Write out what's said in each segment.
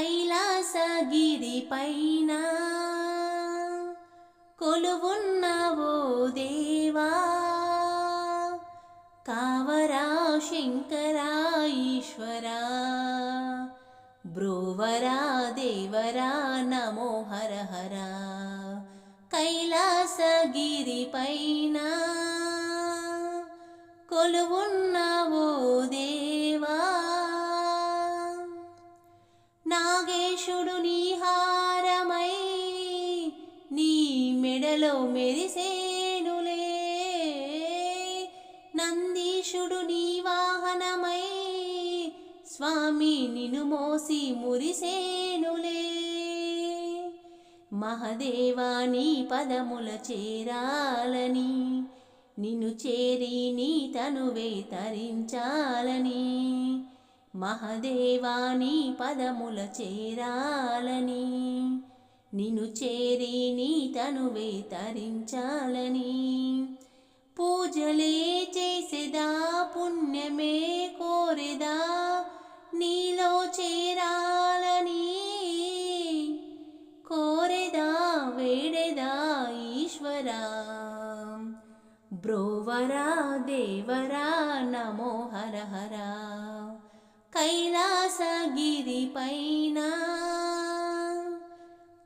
కైలాసగిరి పైన కొలువున్నావో దేవా కావరా శంకరా ఈశ్వరా బ్రోవరా దేవరా నమో హర హర. కైలాసగిరి పైన కొలువున్నా నాగేశుడు నీ హారమై నీ మెడలో మెరిసేనులే. నందీశుడు నీ వాహనమై స్వామి నిను మోసి మురిసేనులే. మహదేవా నీ పదముల చేరాలని నిన్ను చేరి నీ తనువే తరించాలని. మహదేవాని పదముల చేరాలని నిన్ను చేరి నీ తనువే తరించాలని. పూజలే చేసేదా పుణ్యమే కోరెదా నీలో చేరాలని. కోరెదా వేడెదా ఈశ్వరా? బ్రోవరా దేవరా నమో హర హరా. కైలాసగిరి పైన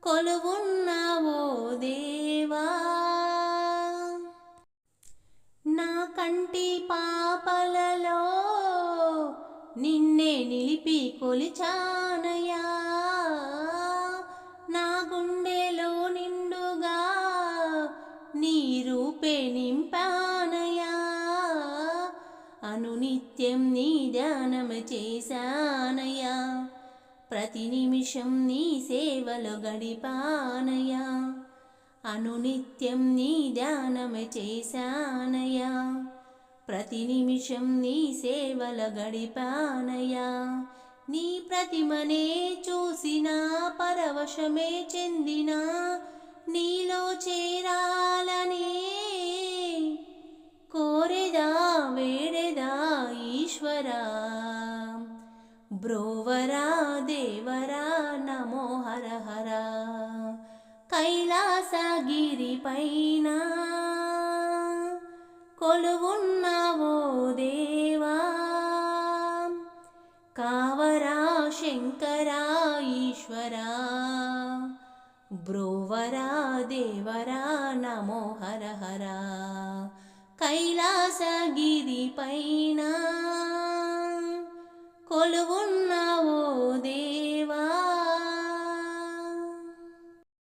కొలువున్నావో దేవా నా కంటి పాపలలో నిన్నే నిలిపి కొలిచానయా నా గుండెలో నిండుగా నీ రూపే నింపా. అనునిత్యం నీ ధ్యానం చేశానయా ప్రతి నిమిషం నీ సేవలో గడిపానయా అనునిత్యం నీ ధ్యానం చేశానయా ప్రతి నిమిషం నీ సేవల గడిపానయా నీ ప్రతిమనే చూసిన పరవశమే చెందిన నీలో చేరాలనే కోరెదా వేడెదా బ్రోవరా దేవరా నమో హర హర. కైలాసగిరి పైన కొలువున్నావో దేవా. కావరా శంకరా ఈశ్వరా. బ్రోవరా దేవరా నమో హర హర. కైలాసగిరి పైన